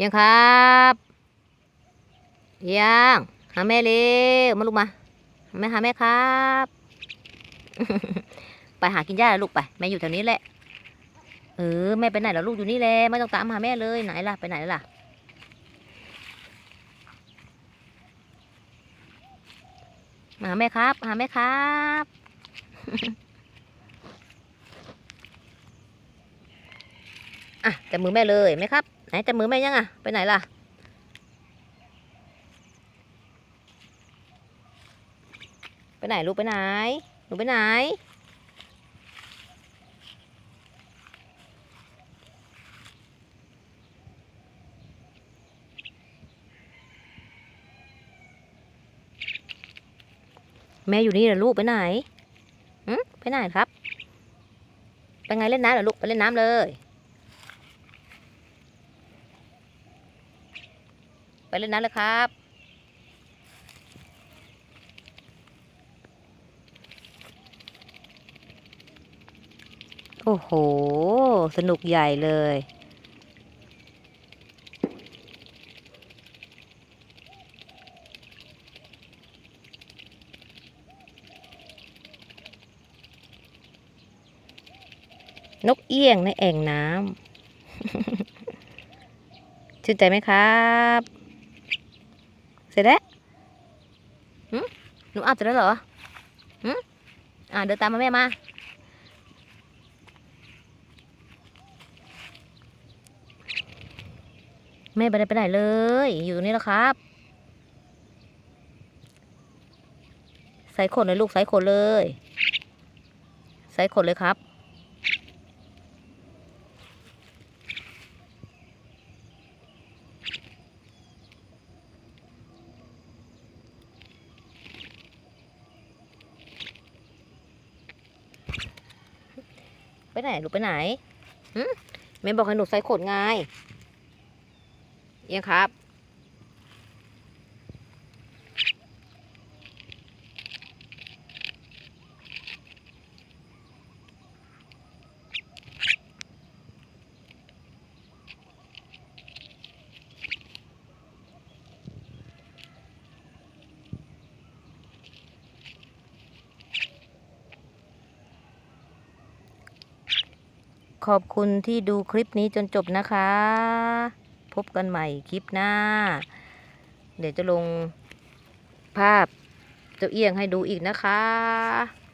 ยังครับยังหาแม่เร็วมาลูกมาแม่หาแม่ครับ ไปหากินหญ้าลูกไปแม่อยู่แถวนี้แหละเออแม่ไปไหนแล้วลูกอยู่นี่แหละไม่ต้องตามหาแม่เลยไหนล่ะไปไหนล่ะมาหาแม่ครับหาแม่ครับอะจับมือแม่เลยไหมครับ ไหนจับมือแม่ยังอะ ไปไหนล่ะ ไปไหนลูกไปไหน หนูไปไหน แม่อยู่นี่เหรอลูกไปไหนหืมไปไหนครับ ไปไงเล่นน้ำเหรอลูกไปเล่นน้ำเลย ไป เล่นน้ำเลยครับ โอ้โห สนุกใหญ่เลยนกเอี้ยงในแอ่งน้ำชื่นใจไหมครับ เสร็จแล้วหึหนูอาบเสร็จแล้วเหรอหึอ่าเดินตามมาแม่มา แม่ไปไหนไปไหนเลย อยู่ตรงนี้แล้วครับ ใส่ขนเลยลูกใส่ขนเลย ใส่ขนเลยครับ ไปไหนหนูไปไหนหึแม่บอกให้หนูใส่ขดไงเอียังครับ ขอบคุณที่ดูคลิปนี้จนจบนะคะ พบกันใหม่คลิปหน้า เดี๋ยวจะลงภาพเจ้าเอียงให้ดูอีกนะคะ